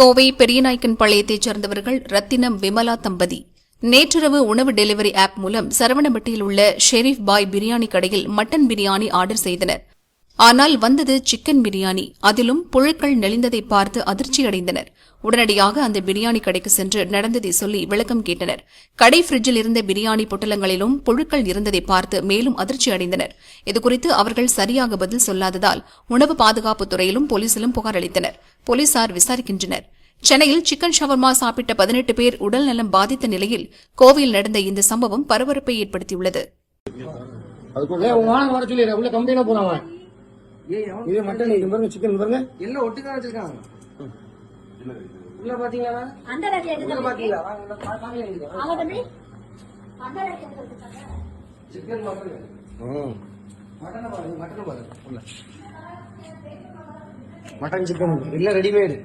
கோவை பெரியநாயக்கன் பாளையத்தைச் சேர்ந்தவர்கள் ரத்தினம் விமலா தம்பதி. நேற்றிரவு உணவு டெலிவரி ஆப் மூலம் சரவணம்பட்டியில் உள்ள ஷெரீப் பாய் பிரியாணி கடையில் மட்டன் பிரியாணி ஆர்டர் செய்தனர். ஆனால் வந்தது சிக்கன் பிரியாணி. அதிலும் புழுக்கள் நெளிந்ததை பார்த்து அதிர்ச்சியடைந்தனர். உடனடியாக அந்த பிரியாணி கடைக்கு சென்று நடந்ததை சொல்லி விளக்கம் கேட்டனர். கடை ஃப்ரிட்ஜில் இருந்த பிரியாணி பொட்டலங்களிலும் புழுக்கள் இருந்ததை பார்த்து மேலும் அதிர்ச்சி அடைந்தனர் இதுகுறித்து அவர்கள் சரியாக பதில் சொல்லாததால் உணவு பாதுகாப்புத் துறையிலும் போலீசிலும் புகார் அளித்தனர். போலீசார் விசாரிக்கின்றனர். சென்னையில் சிக்கன் ஷவர்மா சாப்பிட்ட பதினெட்டு பேர் உடல்நலம் பாதித்த நிலையில் கோவையில் நடந்த இந்த சம்பவம் பரபரப்பை ஏற்படுத்தியுள்ளது. இது மட்டன் இது பாருங்க சிக்கன் பாருங்க. எல்லாம் ஒட்டுக்கா வச்சிருக்காங்க. உள்ள பாத்தீங்களா அந்த உள்ள பாத்தீங்களா வாங்க, பாருங்க தம்பி. அந்த சிக்கன் மட்டன் மட்டனை பாருங்க மட்டனை பாருங்க. உள்ள. மட்டன் சிக்கன் எல்லாம் ரெடிமேடு